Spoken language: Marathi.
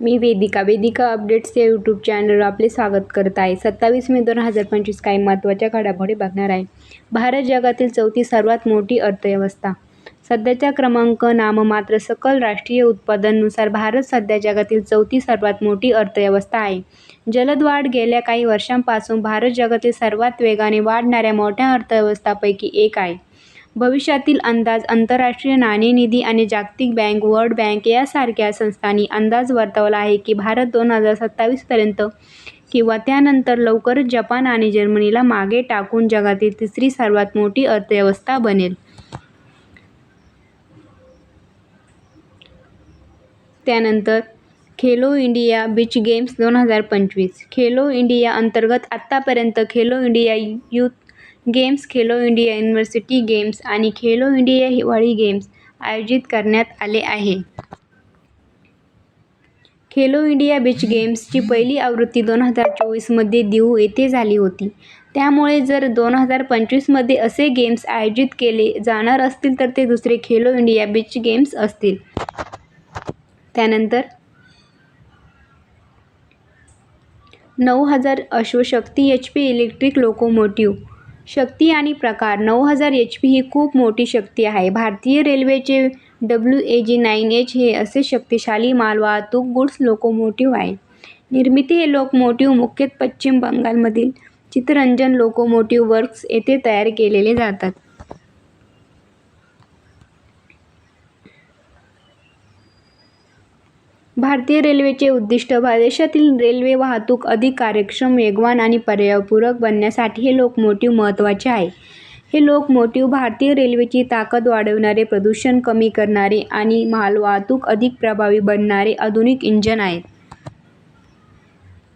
मी वेदिका. वेदिका अपडेट्स या यूट्यूब चॅनलवर आपले स्वागत करत आहे. सत्तावीस मे दोन हजार पंचवीस काही महत्त्वाच्या घडामोडी बघणार आहे. भारत जगातील चौथी सर्वात मोठी अर्थव्यवस्था. सध्याच्या क्रमांक नाममात्र सकल राष्ट्रीय उत्पादनानुसार भारत सध्या जगातील चौथी सर्वात मोठी अर्थव्यवस्था आहे. जलद वाढ गेल्या काही वर्षांपासून भारत जगातील सर्वात वेगाने वाढणाऱ्या मोठ्या अर्थव्यवस्थांपैकी एक आहे. भविष्यातील अंदाज आंतरराष्ट्रीय नाणेनिधी आणि जागतिक बँक वर्ल्ड बँक यासारख्या संस्थांनी अंदाज वर्तवला आहे की भारत दोन हजार सत्तावीसपर्यंत किंवा त्यानंतर लवकरच जपान आणि जर्मनीला मागे टाकून जगातील तिसरी सर्वात मोठी अर्थव्यवस्था बनेल. त्यानंतर खेलो इंडिया बीच गेम्स दोन हजार पंचवीस. खेलो इंडिया अंतर्गत आत्तापर्यंत Khelo India youth games Khelo India university games आणि खेलो इंडिया हिवाळी गेम्स आयोजित करण्यात आले आहे. खेलो इंडिया बीच गेम्सची पहिली आवृत्ती दोन हजार चोवीसमध्ये दिऊ येथे झाली होती. त्यामुळे जर दोन हजार पंचवीसमध्ये असे गेम्स आयोजित केले जाणार असतील तर ते दुसरे खेलो इंडिया बीच गेम्स असतील. त्यानंतर नऊ हजार अश्वशक्ती एच पी इलेक्ट्रिक लोकोमोटिव्ह शक्ती आणि प्रकार. नऊ हजार एच पी ही खूप मोठी शक्ती आहे. भारतीय रेल्वेचे W A G nine H हे असे शक्तिशाली मालवाहतूक गुड्स लोकोमोटिव्ह आहे निर्मिती हे लोकोमोटिव्ह मुख्यतः पश्चिम बंगालमधील चित्तरंजन लोकोमोटिव्ह वर्क्स येथे तयार केलेले जातात. भारतीय रेल्वेचे उद्दिष्ट देशातील रेल्वे वाहतूक अधिक कार्यक्षम वेगवान आणि पर्यायपूरक बनण्यासाठी हे लोकमोटिव महत्त्वाचे आहे. हे लोकमोटिव भारतीय रेल्वेची ताकद वाढवणारे प्रदूषण कमी करणारे आणि मालवाहतूक अधिक प्रभावी बनणारे आधुनिक इंजन आहेत.